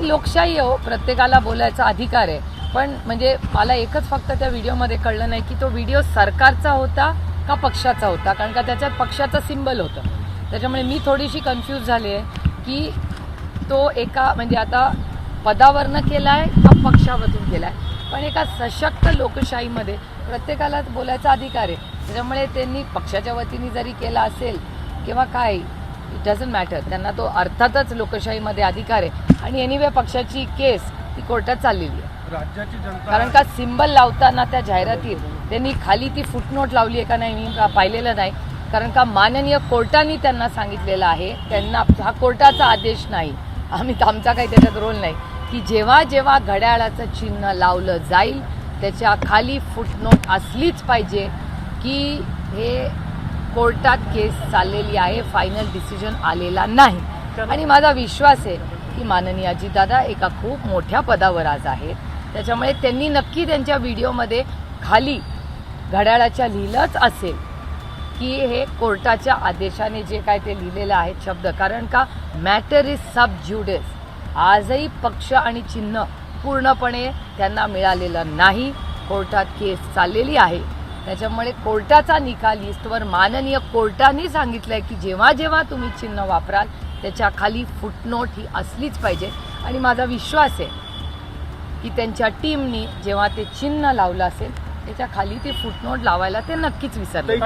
लोकशाही हो प्रत्येकाला बोलायचा अधिकार आहे. पण म्हणजे मला एकच फक्त त्या व्हिडिओमध्ये कळलं नाही की तो व्हिडिओ सरकारचा होता का पक्षाचा होता? कारण का त्याच्यात पक्षाचं सिम्बल होतं. त्याच्यामुळे मी थोडीशी कन्फ्यूज झाली आहे की तो एका म्हणजे आता पदावरनं केला आहे का पक्षावरून केला आहे पण एका सशक्त लोकशाहीमध्ये प्रत्येकाला बोलायचा अधिकार आहे. त्याच्यामुळे त्यांनी पक्षाच्या वतीने जरी केला असेल किंवा काय इट डझंट मॅटर त्यांना तो अर्थातच लोकशाहीमध्ये अधिकार आहे. आणि एनिवे पक्षाची केस ती कोर्टात चाललेली आहे. राज्याची जनता कारण का सिंबल लावताना त्या जाहिरातीत त्यांनी खाली ती फुटनोट लावली आहे का नाही मी का पाहिलेलं नाही. कारण का माननीय कोर्टाने त्यांना सांगितलेलं आहे. त्यांना हा कोर्टाचा आदेश नाही. आम्ही आमचा काही त्याच्यात रोल नाही. की जेव्हा जेव्हा घड्याळाचं चिन्ह लावलं जाईल त्याच्याखाली फुटनोट असलीच पाहिजे की हे कोर्टात केस चाललेली आहे फायनल डिसिजन आलेला नाही. आणि माझा विश्वास आहे की माननीय अजितदादा एका खूप मोठ्या पदावर आज आहेत. त्याच्यामुळे त्यांनी नक्की त्यांच्या व्हिडिओमध्ये खाली घड्याळाच्या लिहिलंच असेल की हे कोर्टाच्या आदेशाने जे काय ते लिहिलेलं आहे शब्द. कारण का? मॅटर इज सब ज्युडेस आजही पक्ष आणि चिन्ह पूर्णपणे त्यांना मिळालेलं नाही. कोर्टात केस चाललेली आहे. त्याच्यामुळे कोर्टाचा निकाल इस्तवर माननीय कोर्टाने सांगितलंय की जेव्हा जेव्हा तुम्ही चिन्ह वापराल त्याच्याखाली फुटनोट ही असलीच पाहिजे. आणि माझा विश्वास आहे की त्यांच्या टीमनी जेव्हा ते चिन्ह लावलं असेल त्याच्याखाली ते फुटनोट लावायला ते नक्कीच विसरले